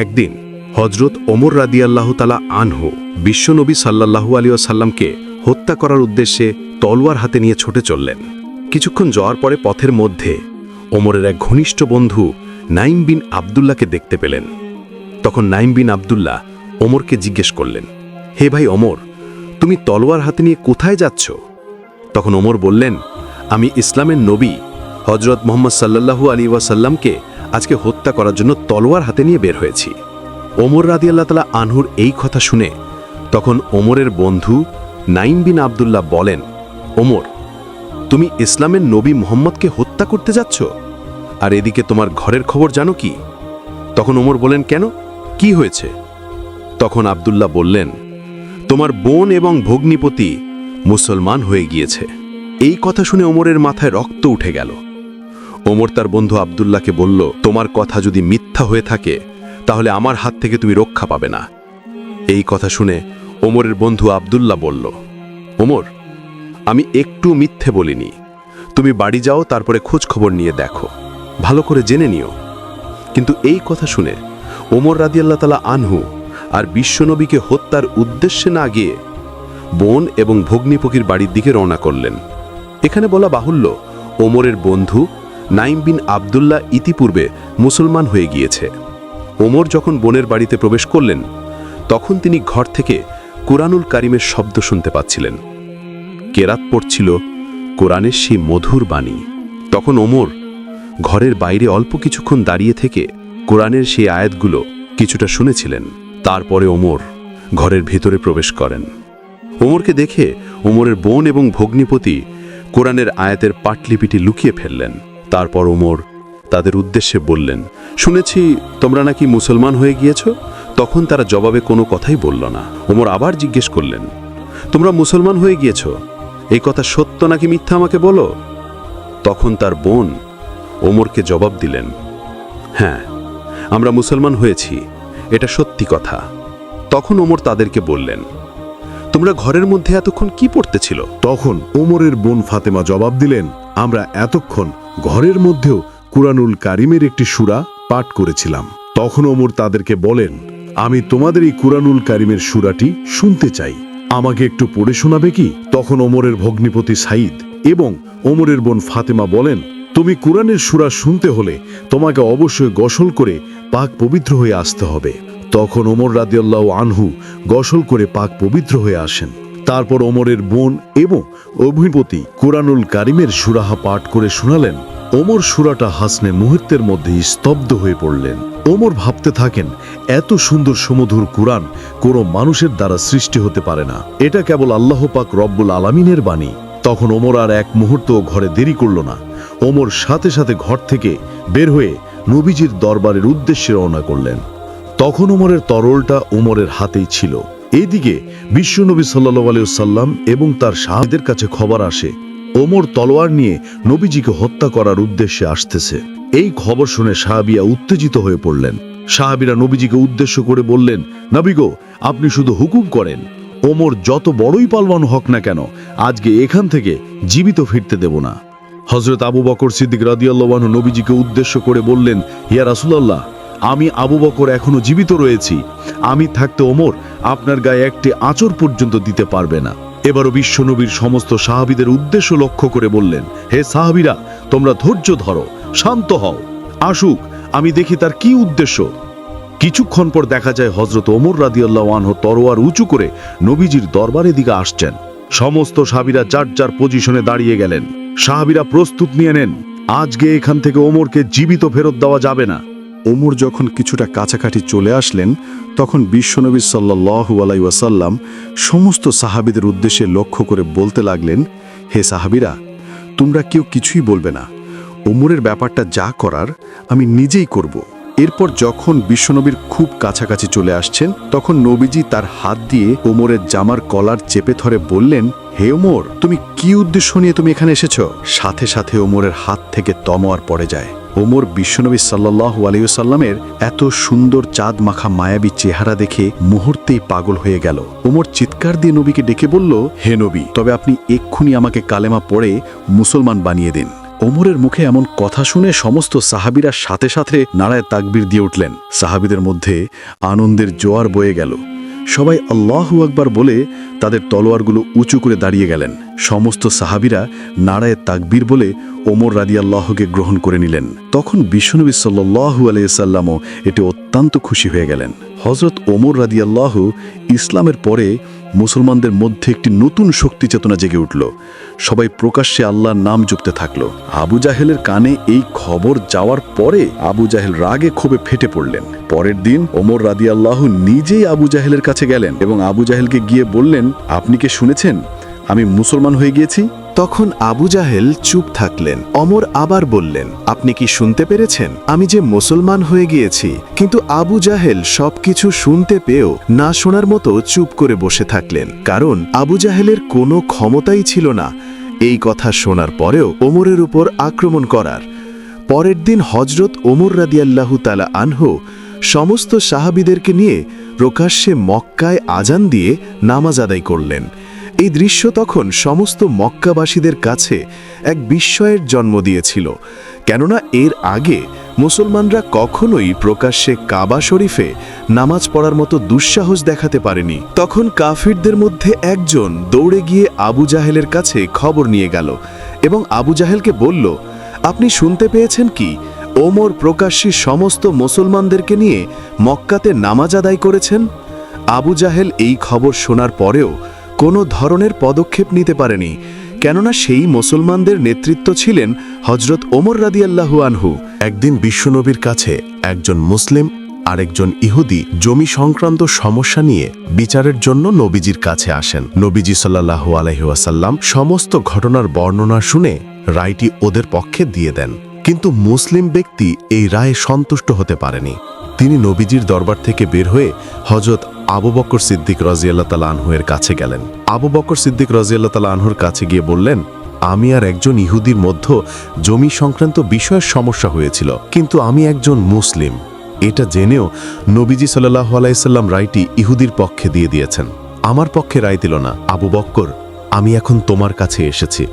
একদিন হজরত ওমর রাদিয়াল্লাহ তালা আনহু বিশ্বনবী সাল্লাল্লাহু আলী সাল্লামকে হত্যা করার উদ্দেশ্যে তলোয়ার হাতে নিয়ে ছুটে চললেন। কিছুক্ষণ যাওয়ার পরে পথের মধ্যে ওমরের এক ঘনিষ্ঠ বন্ধু নাইম বিন আবদুল্লাহকে দেখতে পেলেন। তখন নাইম বিন আবদুল্লাহ ওমরকে জিজ্ঞেস করলেন, হে ভাই ওমর, তুমি তলোয়ার হাতে নিয়ে কোথায় যাচ্ছ? তখন ওমর বললেন, আমি ইসলামের নবী হজরত মোহাম্মদ সাল্লাল্লাহু আলী ওয়াসাল্লামকে আজকে হত্যা করার জন্য তলোয়ার হাতে নিয়ে বের হয়েছি। ওমর রাদি আল্লাহ তালা আনহুর এই কথা শুনে তখন ওমরের বন্ধু নাইম বিন আবদুল্লাহ বলেন, ওমর, তুমি ইসলামের নবী মোহাম্মদকে হত্যা করতে যাচ্ছ? আর এদিকে তোমার ঘরের খবর জানো কি? তখন ওমর বলেন, কেন? কি হয়েছে? তখন আবদুল্লাহ বললেন, তোমার বোন এবং ভগ্নিপতি মুসলমান হয়ে গিয়েছে। এই কথা শুনে ওমরের মাথায় রক্ত উঠে গেল। ওমর তার বন্ধু আবদুল্লাহকে বলল, তোমার কথা যদি মিথ্যা হয়ে থাকে, তাহলে আমার হাত থেকে তুমি রক্ষা পাবে না। এই কথা শুনে ওমরের বন্ধু আবদুল্লাহ বলল, ওমর, আমি একটু মিথ্যে বলিনি। তুমি বাড়ি যাও, তারপরে খোঁজ খবর নিয়ে দেখো। ভালো করে জেনে নিও। কিন্তু এই কথা শুনে ওমর রাদিয়াল্লাহ তালা আনহু আর বিশ্বনবীকে হত্যার উদ্দেশ্যে না গিয়ে বোন এবং ভগ্নিপকির বাড়ির দিকে রওনা করলেন। এখানে বলা বাহুল্য, ওমরের বন্ধু নাইম বিন আবদুল্লাহ ইতিপূর্বে মুসলমান হয়ে গিয়েছে। ওমর যখন বোনের বাড়িতে প্রবেশ করলেন, তখন তিনি ঘর থেকে কুরআনুল কারিমের শব্দ শুনতে পাচ্ছিলেন। কেরাত পড়ছিল, কোরআনের সেই মধুর বাণী। তখন ওমর ঘরের বাইরে অল্প কিছুক্ষণ দাঁড়িয়ে থেকে কোরআনের সেই আয়াতগুলো কিছুটা শুনেছিলেন। তারপরে ওমর ঘরের ভেতরে প্রবেশ করেন। ওমরকে দেখে ওমরের বোন এবং ভগ্নিপতি কোরআনের আয়াতের পাটলিপিটি লুকিয়ে ফেললেন। তারপর ওমর তাদের উদ্দেশ্যে বললেন, শুনেছি তোমরা নাকি মুসলমান হয়ে গিয়েছ? তখন তারা জবাবে কোনো কথাই বলল না। ওমর আবার জিজ্ঞেস করলেন, তোমরা মুসলমান হয়ে গিয়েছ? এই কথা সত্য নাকি মিথ্যা আমাকে বলো? তখন তার বোন ওমরকে জবাব দিলেন হ্যাঁ আমরা মুসলমান হয়েছি, এটা সত্যি কথা। তখন ওমর তাদেরকে বললেন, তোমরা ঘরের মধ্যে এতক্ষণ কি পড়তেছিল তখন ওমরের বোন ফাতেমা জবাব দিলেন, আমরা এতক্ষণ ঘরের মধ্যেও কুরআনুল কারিমের একটি সুরা পাঠ করেছিলাম। তখন ওমর তাদেরকে বলেন, আমি তোমাদের এই কুরআনুল কারিমের সুরাটি শুনতে চাই। আমাকে একটু পড়ে শোনাবে কি? তখন ওমরের ভগ্নিপতি সাঈদ এবং ওমরের বোন ফাতেমা বলেন, তুমি কোরআনের সুরা শুনতে হলে তোমাকে অবশ্যই গসল করে পাক পবিত্র হয়ে আসতে হবে। তখন ওমর রাদিয়াল্লাহ আনহু গসল করে পাক পবিত্র হয়ে আসেন। তারপর ওমরের বোন এবং অভিপতি কোরআনুল কারিমের সুরাহা পাঠ করে শোনালেন। ওমর সুরাটা হাসনে মুহূর্তের মধ্যে স্তব্ধ হয়ে পড়লেন। ওমর ভাবতে থাকেন, এত সুন্দর সমধুর কোরআন কোনো মানুষের দ্বারা সৃষ্টি হতে পারে না। এটা কেবল আল্লাহ পাক রব্বুল আলামিনের বাণী। তখন ওমর আর এক মুহূর্ত ঘরে দেরি করল না। ওমর সাথে সাথে ঘর থেকে বের হয়ে নবীজির দরবারের উদ্দেশ্যে রওনা করলেন। তখন ওমরের তরলটা ওমরের হাতেই ছিল। এইদিকে বিশ্বনবী সাল্লাহ আলিয়াল্লাম এবং তার সাহাদের কাছে খবর আসে। ওমর তলোয়ার নিয়ে নবীজিকে হত্যা করার উদ্দেশ্যে আসতেছে। এই খবর শুনে সাহাবিয়া উত্তেজিত হয়ে পড়লেন। সাহাবিরা নবীজিকে উদ্দেশ্য করে বললেন নবীগো আপনি শুধু হুকুম করেন। ওমর যত বড়ই পালবান হক না কেন, আজকে এখান থেকে জীবিত ফিরতে দেব না। হজরত আবু বকর সিদ্দিক রাদিয়াল্লাহু নবীজিকে উদ্দেশ্য করে বললেন, ইয়া রাসূলুল্লাহ আমি আবু বকর এখনও জীবিত রয়েছি। আমি থাকতে ওমর আপনার গায়ে একটি আঁচর পর্যন্ত দিতে পারবে না। এবারও বিশ্বনবীর সমস্ত সাহাবিদের উদ্দেশ্য লক্ষ্য করে বললেন, হে সাহাবিরা, তোমরা ধৈর্য ধরো, শান্ত হও। আসুক, আমি দেখি তার কি উদ্দেশ্য। কিছুক্ষণ পর দেখা যায় হজরত ওমর রাদিয়াল্লাহ আনহ তরোয়ার উঁচু করে নবীজির দরবারের দিকে আসছেন। সমস্ত সাহাবিরা যার যার পজিশনে দাঁড়িয়ে গেলেন। সাহাবিরা প্রস্তুত নিয়ে নেন, আজকে এখান থেকে ওমরকে জীবিত ফেরত দেওয়া যাবে না। ওমর যখন কিছুটা কাছাকাছি চলে আসলেন, তখন বিশ্বনবী সাল্লাহু আলাই ওয়াসাল্লাম সমস্ত সাহাবিদের উদ্দেশ্যে লক্ষ্য করে বলতে লাগলেন, হে সাহাবিরা, তোমরা কেউ কিছুই বলবে না। ওমরের ব্যাপারটা যা করার, আমি নিজেই করব। এরপর যখন বিশ্বনবীর খুব কাছাকাছি চলে আসছেন, তখন নবীজি তার হাত দিয়ে ওমরের জামার কলার চেপে ধরে বললেন, হে ওমর, তুমি কি উদ্দেশ্য নিয়ে তুমি এখানে এসেছ? সাথে সাথে ওমরের হাত থেকে তমোয়ার পড়ে যায়। ওমর বিশ্বনবী সাল্লাহ আলিউসাল্লামের এত সুন্দর চাঁদ মাখা মায়াবী চেহারা দেখে মুহূর্তেই পাগল হয়ে গেল। ওমর চিৎকার দিয়ে নবীকে ডেকে বলল, হে নবী, তবে আপনি এক্ষুনি আমাকে কালেমা পড়ে মুসলমান বানিয়ে দিন। ওমরের মুখে এমন কথা শুনে সমস্ত সাহাবিরা সাথে সাথে নাড়ায় তাকবির দিয়ে উঠলেন। সাহাবিদের মধ্যে আনন্দের জোয়ার বয়ে গেল। সবাই আল্লাহু আকবার বলে তাদের তলোয়ারগুলো উঁচু করে দাঁড়িয়ে গেলেন। সমস্ত সাহাবিরা নাড়ায় তাকবীর বলে ওমর রাদিয়াল্লাহকে গ্রহণ করে নিলেন। তখন বিশ্বনবী সাল্লু আলাইসাল্লামও এটি অত্যন্ত খুশি হয়ে গেলেন। হজরত ওমর রাদি আল্লাহ ইসলামের পরে মুসলমানদের মধ্যে একটি নতুন শক্তি চেতনা জেগে উঠল। সবাই প্রকাশ্যে আল্লাহর নাম জপতে থাকল। আবু জাহেলের কানে এই খবর যাওয়ার পরে আবু জাহেল রাগে ক্ষোভে ফেটে পড়লেন। পরের দিন ওমর রাদি আল্লাহ নিজেই আবু জাহেলের কাছে গেলেন এবং আবু জাহেলকে গিয়ে বললেন, আপনি কি শুনেছেন? আমি মুসলমান হয়ে গিয়েছি। তখন আবু জাহেল চুপ থাকলেন। অমর আবার বললেন, আপনি কি শুনতে পেরেছেন? আমি যে মুসলমান হয়ে গিয়েছি। কিন্তু আবু জাহেল সবকিছু শুনতে পেয়েও না শোনার মতো চুপ করে বসে থাকলেন। কারণ আবু জাহেলের কোনো ক্ষমতাই ছিল না। এই কথা শোনার পরেও ওমরের উপর আক্রমণ করার। পরের দিন হজরত ওমর রাদিয়াল্লাহু তালা আনহু সমস্ত সাহাবিদেরকে নিয়ে প্রকাশ্যে মক্কায় আজান দিয়ে নামাজ আদায় করলেন। এই দৃশ্য তখন সমস্ত মক্কাবাসীদের কাছে এক বিস্ময়ের জন্ম দিয়েছিল, কেননা এর আগে মুসলমানরা কখনোই প্রকাশ্যে কাবা শরীফে নামাজ পড়ার মতো দুঃসাহস দেখাতে পারেনি। তখন কাফিরদের মধ্যে একজন দৌড়ে গিয়ে আবু জাহেলের কাছে খবর নিয়ে গেল এবং আবু জাহেলকে বলল, আপনি শুনতে পেয়েছেন কি? ওমর প্রকাশ্যে সমস্ত মুসলমানদেরকে নিয়ে মক্কাতে নামাজ আদায় করেছেন? আবু জাহেল এই খবর শোনার পরেও কোনো ধরনের পদক্ষেপ নিতে পারেনি, কেননা সেই মুসলমানদের নেতৃত্ব ছিলেন হজরত ওমর রাদিয়াল্লাহু আনহু। একদিন বিশ্বনবীর কাছে একজন মুসলিম, আরেকজন ইহুদি জমি সংক্রান্ত সমস্যা নিয়ে বিচারের জন্য নবীজির কাছে আসেন। নবীজি সাল্লাহু আলহিহাসাল্লাম সমস্ত ঘটনার বর্ণনা শুনে রায়টি ওদের পক্ষে দিয়ে দেন। কিন্তু মুসলিম ব্যক্তি এই রায়ে সন্তুষ্ট হতে পারেনি। তিনি নবীজির দরবার থেকে বের হয়ে হজরত আবু বকর সিদ্দিক রাজিয়াল্লাহ তালা আনহুয়ের কাছে গেলেন। আবু বকর সিদ্দিক রাজিয়াল্লাহ তালা আনহুর কাছে গিয়ে বললেন, আমি আর একজন ইহুদির মধ্য জমি সংক্রান্ত বিষয়ের সমস্যা হয়েছিল, কিন্তু আমি একজন মুসলিম। এটা জেনেও নবীজি সাল্লাহ আলাইসাল্লাম রায়টি ইহুদির পক্ষে দিয়ে দিয়েছেন। আমার পক্ষে রায় দিল না। আবু বক্কর আমি এখন তোমার কাছে এসেছি।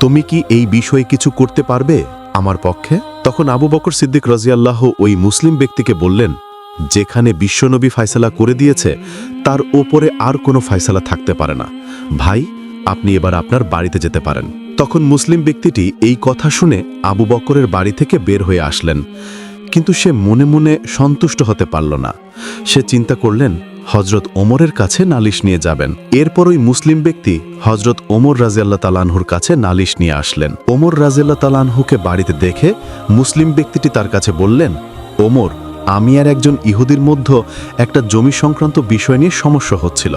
তুমি কি এই বিষয়ে কিছু করতে পারবে আমার পক্ষে? তখন আবু বকর সিদ্দিক রাজিয়াল্লাহ ওই মুসলিম ব্যক্তিকে বললেন যেখানে বিশ্বনবী ফায়সালা করে দিয়েছে, তার ওপরে আর কোনো ফায়সালা থাকতে পারে না। ভাই, আপনি এবার আপনার বাড়িতে যেতে পারেন। তখন মুসলিম ব্যক্তিটি এই কথা শুনে আবু বকরের বাড়ি থেকে বের হয়ে আসলেন। কিন্তু সে মনে মনে সন্তুষ্ট হতে পারল না। সে চিন্তা করলেন হজরত ওমরের কাছে নালিশ নিয়ে যাবেন। এরপর ওই মুসলিম ব্যক্তি হজরত ওমর রাজিয়াল্লাহ তালানহুর কাছে নালিশ নিয়ে আসলেন। ওমর রাজিয়াল্লাহ তালানহুকে বাড়িতে দেখে মুসলিম ব্যক্তিটি তার কাছে বললেন, ওমর আমি আর একজন ইহুদির মধ্যে একটা জমি সংক্রান্ত বিষয় নিয়ে সমস্যা হচ্ছিল।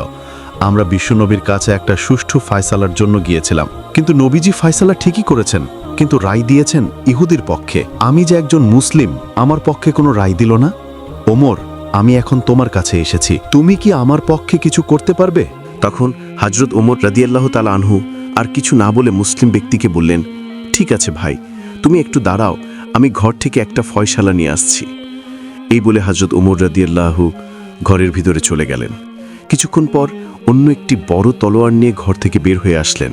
আমরা বিশ্বনবীর কাছে একটা সুষ্ঠু ফায়সালার জন্য গিয়েছিলাম। কিন্তু নবীজি ফায়সালা ঠিকই করেছেন, কিন্তু রায় দিয়েছেন ইহুদির পক্ষে। আমি যে একজন মুসলিম, আমার পক্ষে কোনো রায় দিল না? ওমর, আমি এখন তোমার কাছে এসেছি। তুমি কি আমার পক্ষে কিছু করতে পারবে? তখন হজরত ওমর রাদিয়াল্লাহ তালা আনহু আর কিছু না বলে মুসলিম ব্যক্তিকে বললেন, ঠিক আছে ভাই, তুমি একটু দাঁড়াও, আমি ঘর থেকে একটা ফয়সালা নিয়ে আসছি। এই বলে হজরত ওমর রাদিয়াল্লাহু ঘরের ভিতরে চলে গেলেন। কিছুক্ষণ পর অন্য একটি বড় তলোয়ার নিয়ে ঘর থেকে বের হয়ে আসলেন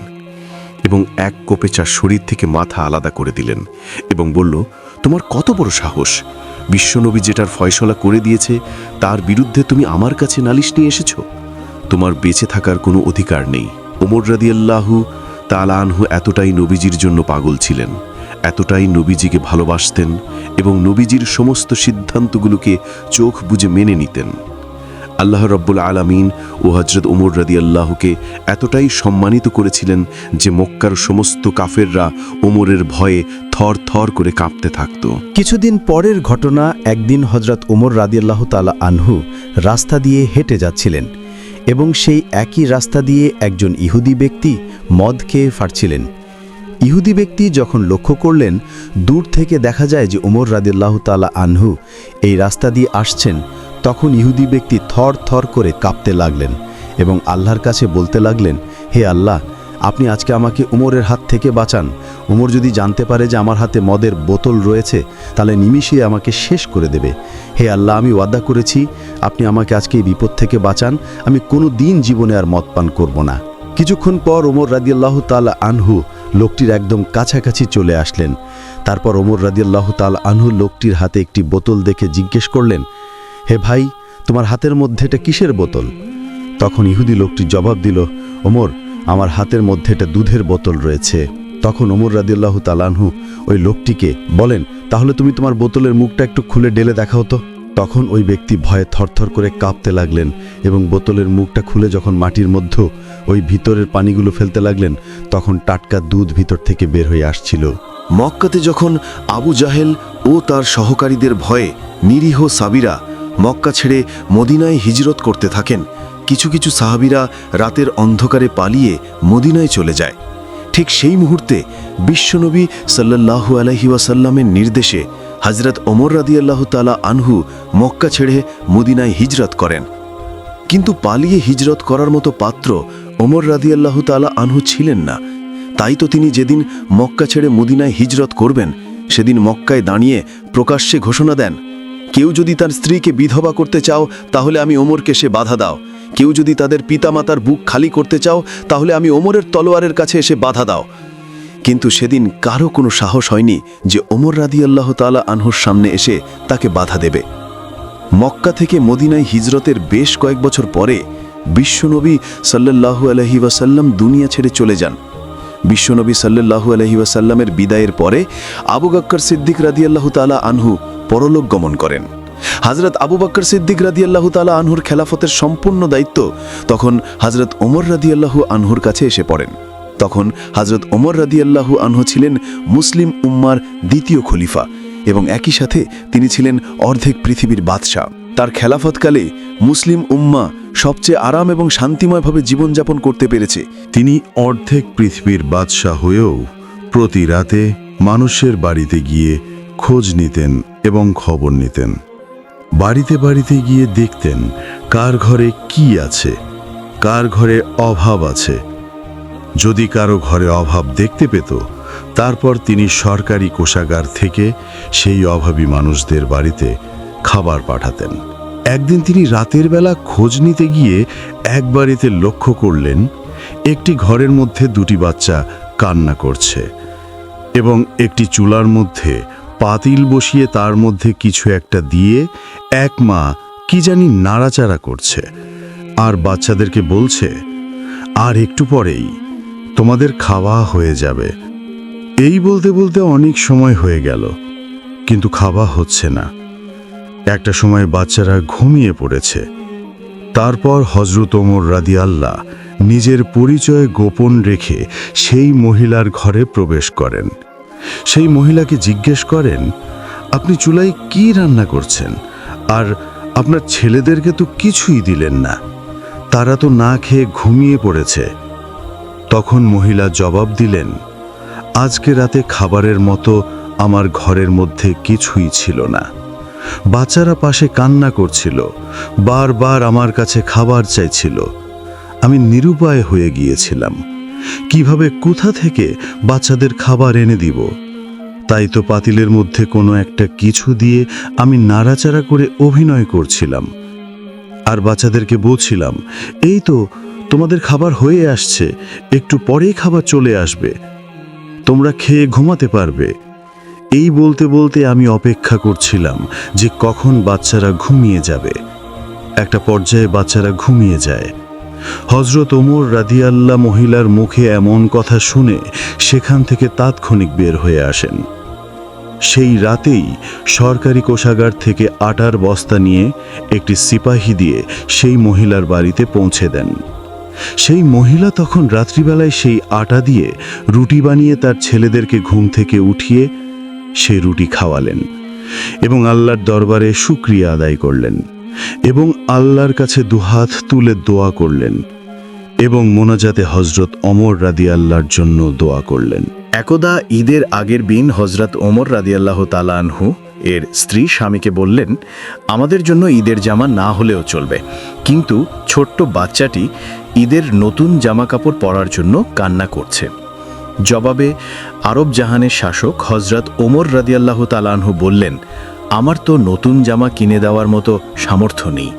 এবং এক কোপে চার শরীর থেকে মাথা আলাদা করে দিলেন এবং বলল, তোমার কত বড় সাহস! বিশ্বনবী যেটার ফয়সলা করে দিয়েছে, তার বিরুদ্ধে তুমি আমার কাছে নালিশ নিয়ে এসেছ। তোমার বেঁচে থাকার কোনো অধিকার নেই। ওমর রাদিয়াল্লাহু তালানহু এতটাই নবীজির জন্য পাগল ছিলেন। এতটাই নবীজিকে ভালোবাসতেন এবং নবীজির সমস্ত সিদ্ধান্তগুলোকে চোখ বুজে মেনে নিতেন। আল্লাহ রব্বুল আলামিন ও হজরত ওমর রাদিয়াল্লাহুকে এতটাই সম্মানিত করেছিলেন যে মক্কার সমস্ত কাফেররা ওমরের ভয়ে থর থর করে কাঁপতে থাকত। কিছুদিন পরের ঘটনা একদিন হজরত উমর রাদিয়াল্লাহ তালা আনহু রাস্তা দিয়ে হেঁটে যাচ্ছিলেন এবং সেই একই রাস্তা দিয়ে একজন ইহুদি ব্যক্তি মদ খেয়ে ফাটছিলেন। ইহুদি ব্যক্তি যখন লক্ষ্য করলেন, দূর থেকে দেখা যায় যে উমর রাদিয়াল্লাহ তালা আনহু এই রাস্তা দিয়ে আসছেন, তখন ইহুদি ব্যক্তি থর থর করে কাঁপতে লাগলেন এবং আল্লাহর কাছে বলতে লাগলেন, হে আল্লাহ, আপনি আজকে আমাকে উমরের হাত থেকে বাঁচান। উমর যদি জানতে পারে যে আমার হাতে মদের বোতল রয়েছে, তাহলে নিমিষে আমাকে শেষ করে দেবে। হে আল্লাহ, আমি ওয়াদা করেছি, আপনি আমাকে আজকে এই বিপদ থেকে বাঁচান। আমি কোনো দিন জীবনে আর মদ পান করব না। কিছুক্ষণ পর ওমর রাদিয়াল্লাহু তাআলা আনহু লোকটির একদম কাছাকাছি চলে আসলেন। তারপর ওমর রাদিয়াল্লাহু তাল আনহু লোকটির হাতে একটি বোতল দেখে জিজ্ঞেস করলেন, হে ভাই, তোমার হাতের মধ্যে এটা কিসের বোতল? তখন ইহুদি লোকটি জবাব দিল, ওমর, আমার হাতের মধ্যে এটা দুধের বোতল রয়েছে। তখন ওমর রাদিয়াল্লাহ তালানহু ওই লোকটিকে বলেন, তাহলে তুমি তোমার বোতলের মুখটা একটু খুলে ডেলে দেখাও তো। তখন ওই ব্যক্তি ভয়ে থরথর করে কাঁপতে লাগলেন এবং বোতলের মুখটা খুলে যখন মাটির মধ্যে ওই ভিতরের পানিগুলো ফেলতে লাগলেন, তখন টাটকা দুধ ভিতর থেকে বের হয়ে আসছিল। মক্কাতে যখন আবু জাহেল ও তার সহকারীদের ভয়ে নিরীহ সাবিরা মক্কা ছেড়ে মদিনায় হিজরত করতে থাকেন, কিছু কিছু সাহাবিরা রাতের অন্ধকারে পালিয়ে মদিনায় চলে যায়। ঠিক সেই মুহূর্তে বিশ্বনবী সাল্লাল্লাহু আলহি ওয়াসাল্লামের নির্দেশে হজরত ওমর রাদিয়াল্লাহু তালা আনহু মক্কা ছেড়ে মদিনায় হিজরত করেন। কিন্তু পালিয়ে হিজরত করার মতো পাত্র ওমর রাদিয়াল্লাহু তালা আনহু ছিলেন না। তাই তো তিনি যেদিন মক্কা ছেড়ে মদিনায় হিজরত করবেন, সেদিন মক্কায় দাঁড়িয়ে প্রকাশ্যে ঘোষণা দেন, কেউ যদি তার স্ত্রীকে বিধবা করতে চাও, তাহলে আমি ওমরকে সে বাধা দাও। কেউ যদি তাদের পিতামাতার বুক খালি করতে চাও, তাহলে আমি ওমরের তলোয়ারের কাছে এসে বাধা দাও। কিন্তু সেদিন কারও কোনো সাহস হয়নি যে ওমর রাদিয়াল্লাহ তালা আনহুর সামনে এসে তাকে বাধা দেবে। মক্কা থেকে মদিনায় হিজরতের বেশ কয়েক বছর পরে বিশ্বনবী সাল্লাল্লাহু আলহি ওয়াসাল্লাম দুনিয়া ছেড়ে চলে যান। বিশ্বনবী সাল্লাল্লাহু আলহি ওয়াসাল্লামের বিদায়ের পরে আবু বক্কর সিদ্দিক রাদিয়াল্লাহু তালা আনহু পরলোক গমন করেন। হজরত আবু বক্কর সিদ্দিক রাদিয়াল্লাহু তালা আনহুর খেলাফতের সম্পূর্ণ দায়িত্ব তখন হজরত ওমর রাদিয়াল্লাহু আনহুর কাছে এসে পড়েন। তখন হজরত ওমর রাদিয়াল্লাহু আনহু ছিলেন মুসলিম উম্মার দ্বিতীয় খলিফা এবং একই সাথে তিনি ছিলেন অর্ধেক পৃথিবীর বাদশাহ। তার খেলাফতকালে মুসলিম উম্মা সবচেয়ে আরাম এবং শান্তিময়ভাবে জীবনযাপন করতে পেরেছে। তিনি অর্ধেক পৃথিবীর বাদশাহ হয়েও প্রতি রাতে মানুষের বাড়িতে গিয়ে খোঁজ নিতেন এবং খবর নিতেন। বাড়িতে বাড়িতে গিয়ে দেখতেন কার ঘরে কি আছে, কার ঘরে অভাব আছে যদি কারও ঘরে অভাব দেখতে পেত, তারপর তিনি সরকারি কোষাগার থেকে সেই অভাবী মানুষদের বাড়িতে খাবার পাঠাতেন। একদিন তিনি রাতের বেলা খোঁজ নিতে গিয়ে এক বাড়িতে লক্ষ্য করলেন, একটি ঘরের মধ্যে দুটি বাচ্চা কান্না করছে এবং একটি চুলার মধ্যে পাতিল বসিয়ে তার মধ্যে কিছু একটা দিয়ে এক মা কি জানি নাড়াচাড়া করছে। আর বাচ্চাদেরকে বলছে, আর একটু পরেই তোমাদের খাওয়া হয়ে যাবে। এই বলতে বলতে অনেক সময় হয়ে গেল, কিন্তু খাওয়া হচ্ছে না। একটা সময় বাচ্চারা ঘুমিয়ে পড়েছে। তারপর হজরত ওমর রাদিয়াল্লাহ নিজের পরিচয় গোপন রেখে সেই মহিলার ঘরে প্রবেশ করেন। সেই মহিলাকে জিজ্ঞেস করেন, আপনি চুলায় কি রান্না করছেন? আর আপনার ছেলেদেরকে তো কিছুই দিলেন না। তারা তো না খেয়ে ঘুমিয়ে পড়েছে। তখন মহিলা জবাব দিলেন, আজকে রাতে খাবারের মতো আমার ঘরের মধ্যে কিছুই ছিল না। বাচ্চারা পাশে কান্না করছিল, বারবার আমার কাছে খাবার চাইছিল। আমি নিরুপায় হয়ে গিয়েছিলাম, কীভাবে, কোথা থেকে বাচ্চাদের খাবার এনে দিব? তাই তো পাতিলের মধ্যে কোনো একটা কিছু দিয়ে আমি নাড়াচাড়া করে অভিনয় করছিলাম। আর বাচ্চাদেরকে বলছিলাম, এই তো তোমাদের খাবার হয়ে আসছে, একটু পরেই খাবার চলে আসবে। তোমরা খেয়ে ঘুমাতে পারবে। এই বলতে বলতে আমি অপেক্ষা করছিলাম যে কখন বাচ্চারা ঘুমিয়ে যাবে। একটা পর্যায়ে বাচ্চারা ঘুমিয়ে যায়। হজরত ওমর রাদিয়াল্লাহ মহিলার মুখে এমন কথা শুনে সেখান থেকে তাৎক্ষণিক বের হয়ে আসেন। সেই রাতেই সরকারি কোষাগার থেকে আটার বস্তা নিয়ে একটি সিপাহী দিয়ে সেই মহিলার বাড়িতে পৌঁছে দেন। সেই মহিলা তখন রাত্রিবেলায় সেই আটা দিয়ে রুটি বানিয়ে তার ছেলেদেরকে ঘুম থেকে উঠিয়ে সে রুটি খাওয়ালেন এবং আল্লাহর দরবারে শুক্রিয়া আদায় করলেন এবং আল্লাহর কাছে দুহাত তুলে দোয়া করলেন এবং মোনাজাতে হজরত অমর রাদি আল্লাহর জন্য দোয়া করলেন। একদা ঈদের আগের দিন হজরত ওমর রাদিয়াল্লাহ তালানহু এর স্ত্রী স্বামীকে বললেন, আমাদের জন্য ঈদের জামা না হলেও চলবে। কিন্তু ছোট্ট বাচ্চাটি ঈদের নতুন জামা কাপড় পরার জন্য কান্না করছে। জবাবে আরব জাহানের শাসক হজরত ওমর রাদিয়াল্লাহ তালানহু বললেন, আমার তো নতুন জামা কিনে দেওয়ার মতো সামর্থ্য নেই।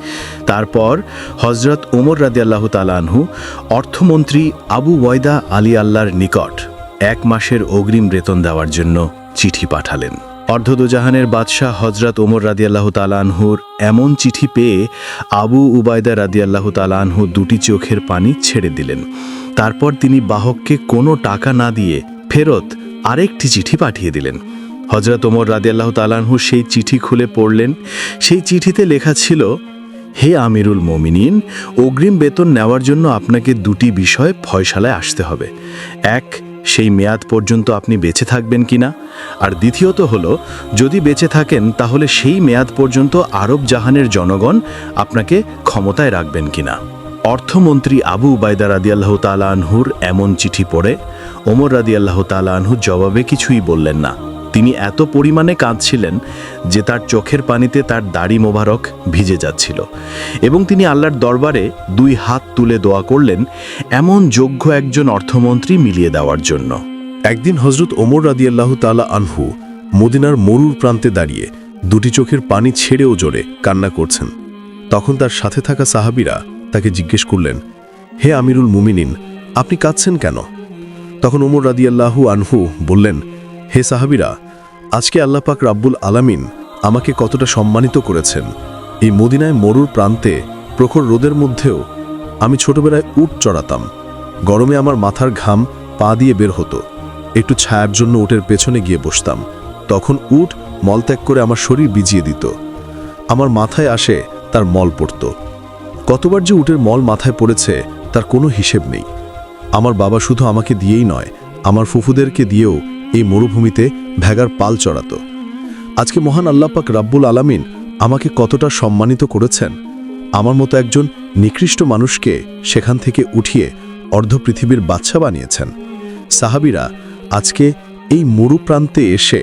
তারপর হজরত ওমর রাদিয়াল্লাহ তালানহু অর্থমন্ত্রী আবু ওয়াইদা আলী আল্লাহর নিকট এক মাসের অগ্রিম বেতন দেওয়ার জন্য চিঠি পাঠালেন। অর্ধদোজাহানের বাদশাহ হজরত ওমর রাদিয়াল্লাহ তালানহুর এমন চিঠি পেয়ে আবু উবায়দা রাদিয়াল্লাহ তালানহু দুটি চোখের পানি ছেড়ে দিলেন। তারপর তিনি বাহককে কোনো টাকা না দিয়ে ফেরত আরেকটি চিঠি পাঠিয়ে দিলেন। হজরত ওমর রাদিয়াল্লাহ তালানহু সেই চিঠি খুলে পড়লেন। সেই চিঠিতে লেখা ছিল, হে আমিরুল মোমিনিন, অগ্রিম বেতন নেওয়ার জন্য আপনাকে দুটি বিষয় ফয়সালায় আসতে হবে। এক সেই মেয়াদ পর্যন্ত আপনি বেঁচে থাকবেন কিনা আর দ্বিতীয়ত হল, যদি বেঁচে থাকেন, তাহলে সেই মেয়াদ পর্যন্ত আরব জাহানের জনগণ আপনাকে ক্ষমতায় রাখবেন কিনা অর্থমন্ত্রী আবু উবায়দা রাদিয়াল্লাহ তালানহুর এমন চিঠি পড়ে, ওমর রাদিয়াল্লাহ আনহুর জবাবে কিছুই বললেন না। তিনি এত পরিমাণে কাঁদছিলেন যে তার চোখের পানিতে তার দাড়ি মোবারক ভিজে যাচ্ছিল এবং তিনি আল্লাহর দরবারে দুই হাত তুলে দোয়া করলেন এমন যোগ্য একজন অর্থমন্ত্রী মিলিয়ে দেওয়ার জন্য। একদিন হজরত ওমর রাদিয়াল্লাহু তালা আনহু মদিনার মরুর প্রান্তে দাঁড়িয়ে দুটি চোখের পানি ছেড়েও জোরে কান্না করছেন। তখন তার সাথে থাকা সাহাবীরা তাকে জিজ্ঞেস করলেন, হে আমিরুল মুমিনিন, আপনি কাঁদছেন কেন? তখন ওমর রাদিয়াল্লাহু আনহু বললেন হে সাহাবীরা, আজকে আল্লাপাক রাব্বুল আলামিন আমাকে কতটা সম্মানিত করেছেন। এই মদিনায় মরুর প্রান্তে প্রখর রোদের মধ্যেও আমি ছোটবেলায় উট চড়াতাম। গরমে আমার মাথার ঘাম পা দিয়ে বের হতো। একটু ছায়ার জন্য উটের পেছনে গিয়ে বসতাম। তখন উট মলত্যাগ করে আমার শরীর বিজিয়ে দিত। আমার মাথায় আসে তার মল পড়ত। কতবার যে উটের মল মাথায় পড়েছে, তার কোনো হিসেব নেই। আমার বাবা শুধু আমাকে দিয়েই নয়, আমার ফুফুদেরকে দিয়েও এই মরুভূমিতে ভেগার পাল চড়াতো। আজকে মহান আল্লাপাক রাব্বুল আলামিন আমাকে কতটা সম্মানিত করেছেন। আমার মতো একজন নিকৃষ্ট মানুষকে সেখান থেকে উঠিয়ে অর্ধ পৃথিবীর বাচ্চা বানিয়েছেন। সাহাবিরা আজকে এই মরু প্রান্তে এসে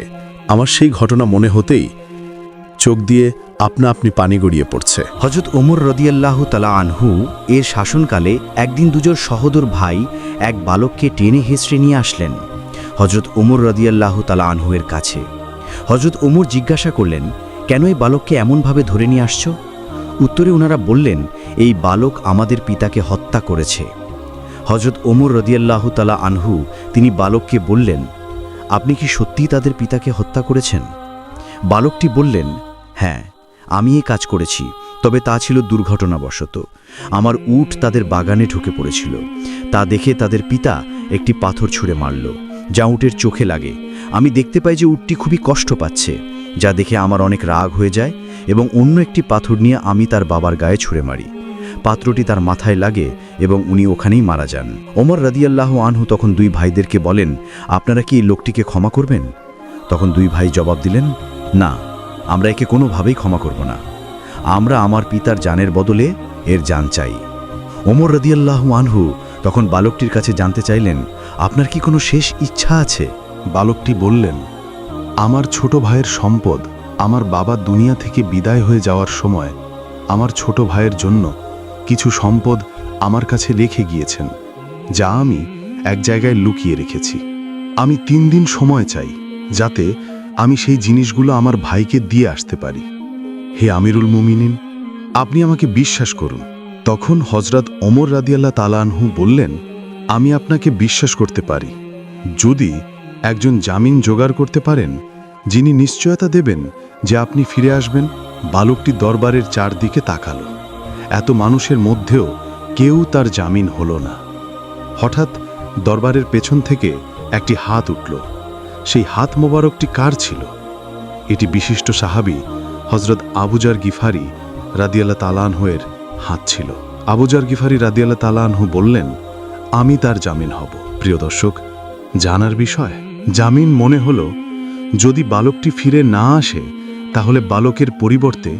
আমার সেই ঘটনা মনে হতেই চোখ দিয়ে আপনা আপনি পানি গড়িয়ে পড়ছে। হজরত ওমর রদিয়াল্লাহু তালা আনহু এর শাসনকালে একদিন দুজন সহোদর ভাই এক বালককে টেনে হেসড়ে নিয়ে আসলেন। হজরত ওমর রদিয়াল্লাহু তালা আনহু এর কাছে। হজরত ওমর জিজ্ঞাসা করলেন, কেন এই বালককে এমনভাবে ধরে নিয়ে আসছো? উত্তরে ওনারা বললেন, এই বালক আমাদের পিতাকে হত্যা করেছে। হজরত ওমর রদিয়াল্লাহু তালা আনহু তিনি বালককে বললেন, আপনি কি সত্যিই তাদের পিতাকে হত্যা করেছেন? বালকটি বললেন হ্যাঁ আমি এই কাজ করেছি, তবে তা ছিল দুর্ঘটনাবশত। আমার উট তাদের বাগানে ঢুকে পড়েছিল। তা দেখে তাদের পিতা একটি পাথর ছুঁড়ে মারল। যা উটের চোখে লাগে। আমি দেখতে পাই যে উটটি খুবই কষ্ট পাচ্ছে, যা দেখে আমার অনেক রাগ হয়ে যায় এবং অন্য একটি পাথর নিয়ে আমি তার বাবার গায়ে ছুঁড়ে মারি। পাত্রটি তার মাথায় লাগে এবং উনি ওখানেই মারা যান। ওমর রাদিয়াল্লাহ আনহু তখন দুই ভাইদেরকে বলেন, আপনারা কি লোকটিকে ক্ষমা করবেন? তখন দুই ভাই জবাব দিলেন, না, আমরা একে কোনোভাবেই ক্ষমা করব না। আমরা আমার পিতার জানের বদলে এর জান চাই। ওমর রদিয়াল্লাহ আনহু তখন বালকটির কাছে জানতে চাইলেন আপনার কি কোনো শেষ ইচ্ছা আছে? বালকটি বললেন, আমার ছোট ভাইয়ের সম্পদ আমার বাবা দুনিয়া থেকে বিদায় হয়ে যাওয়ার সময় আমার ছোট ভাইয়ের জন্য কিছু সম্পদ আমার কাছে রেখে গিয়েছেন, যা আমি এক জায়গায় লুকিয়ে রেখেছি। আমি তিন দিন সময় চাই, যাতে আমি সেই জিনিসগুলো আমার ভাইকে দিয়ে আসতে পারি। হে আমিরুল মুমিনিন, আপনি আমাকে বিশ্বাস করুন। তখন হজরত ওমর রাদিয়াল্লাহ তালানহু বললেন আমি আপনাকে বিশ্বাস করতে পারি। যদি একজন জামিন জোগাড় করতে পারেন, যিনি নিশ্চয়তা দেবেন যে আপনি ফিরে আসবেন, বালকটি দরবারের চারদিকে তাকালো। এত মানুষের মধ্যেও কেউ তার জামিন হল না। হঠাৎ দরবারের পেছন থেকে একটি হাত উঠল। সেই হাত মোবারকটি কার ছিল? এটি বিশিষ্ট সাহাবী হজরত আবুজার গিফারি রাদিয়াল্লাহ তালানহের হাত ছিল। আবুজার গিফারি রাদিয়াল্লাহ তালানহু বললেন আমি তার জামিন হব। প্রিয় দর্শক, জানার বিষয়, জামিন মনে হলো, যদি বালকটি ফিরে না আসে, তাহলে বালকের পরিবর্তে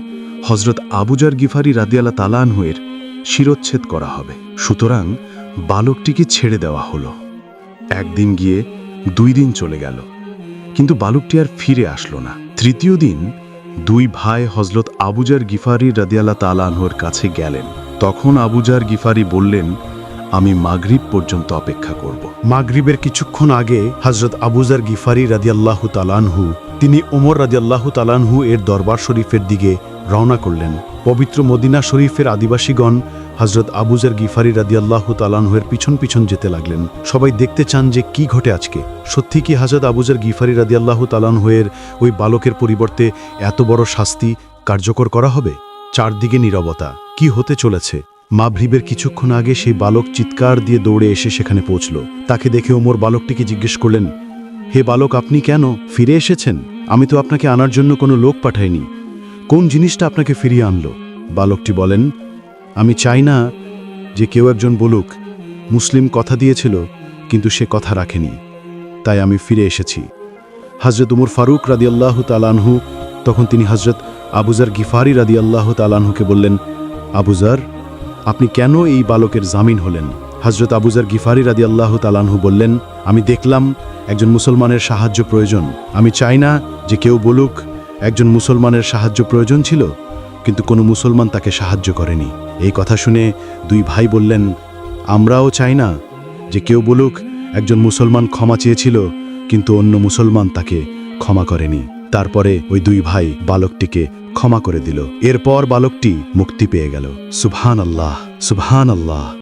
হজরত আবুজার গিফারি রাদিয়ালা তালানহুয়ের শিরোচ্ছেদ করা হবে। সুতরাং বালকটিকে ছেড়ে দেওয়া হলো? একদিন গিয়ে দুই দিন চলে গেল, কিন্তু বালকটি আর ফিরে আসলো না। তৃতীয় দিন দুই ভাই হজরত আবুজার গিফারি রাদিয়ালা তালানহুর কাছে গেলেন। তখন আবুজার গিফারি বললেন আমি মাগরিব পর্যন্ত অপেক্ষা করব। মাগরিবের কিছুক্ষণ আগে হজরত আবুজার গিফারি রাদিয়াল্লাহু তালানহু তিনি ওমর রাদিয়াল্লাহু তালানহু এর দরবার শরীফের দিকে রওনা করলেন। পবিত্র মদিনা শরীফের আদিবাসীগণ হজরত আবুজার গিফারি রাদিয়াল্লাহ তালানহের পিছন পিছন যেতে লাগলেন। সবাই দেখতে চান যে কি ঘটে আজকে। সত্যি কি হজরত আবুজার গিফারি রাদিয়াল্লাহ তালানহের ওই বালকের পরিবর্তে এত বড় শাস্তি কার্যকর করা হবে? চারদিকে নীরবতা। কি হতে চলেছে? মাভরিবের কিছুক্ষণ আগে সেই বালক চিৎকার দিয়ে দৌড়ে এসে সেখানে পৌঁছল। তাকে দেখে ওমর বালকটিকে জিজ্ঞেস করলেন, হে বালক, আপনি কেন? ফিরে এসেছেন? আমি তো আপনাকে আনার জন্য কোনো লোক পাঠাইনি। কোন জিনিসটা আপনাকে ফিরিয়ে আনলো? বালকটি বলেন, আমি চাই না যে কেউ একজন বলুক, মুসলিম কথা দিয়েছিল, কিন্তু সে কথা রাখেনি। তাই আমি ফিরে এসেছি। হজরত উমর ফারুক রাদিয়াল্লাহু তালানহু তখন তিনি হজরত আবুজার গিফারি রাদিয়াল্লাহু তালানহুকে বললেন আবুজার আপনি কেন এই বালকের জামিন হলেন? হজরত আবুজার গিফারি রাদিয়াল্লাহু তালানহু বললেন, আমি দেখলাম একজন মুসলমানের সাহায্য প্রয়োজন। আমি চাই না যে কেউ বলুক, একজন মুসলমানের সাহায্য প্রয়োজন ছিল, কিন্তু কোনো মুসলমান তাকে সাহায্য করেনি। এই কথা শুনে দুই ভাই বললেন, আমরাও চাই না যে কেউ বলুক, একজন মুসলমান ক্ষমা চেয়েছিল, কিন্তু অন্য মুসলমান তাকে ক্ষমা করেনি। তারপরে ওই দুই ভাই বালকটিকে ক্ষমা করে দিল। এরপর বালকটি মুক্তি পেয়ে গেল। সুবহান আল্লাহ সুবহান আল্লাহ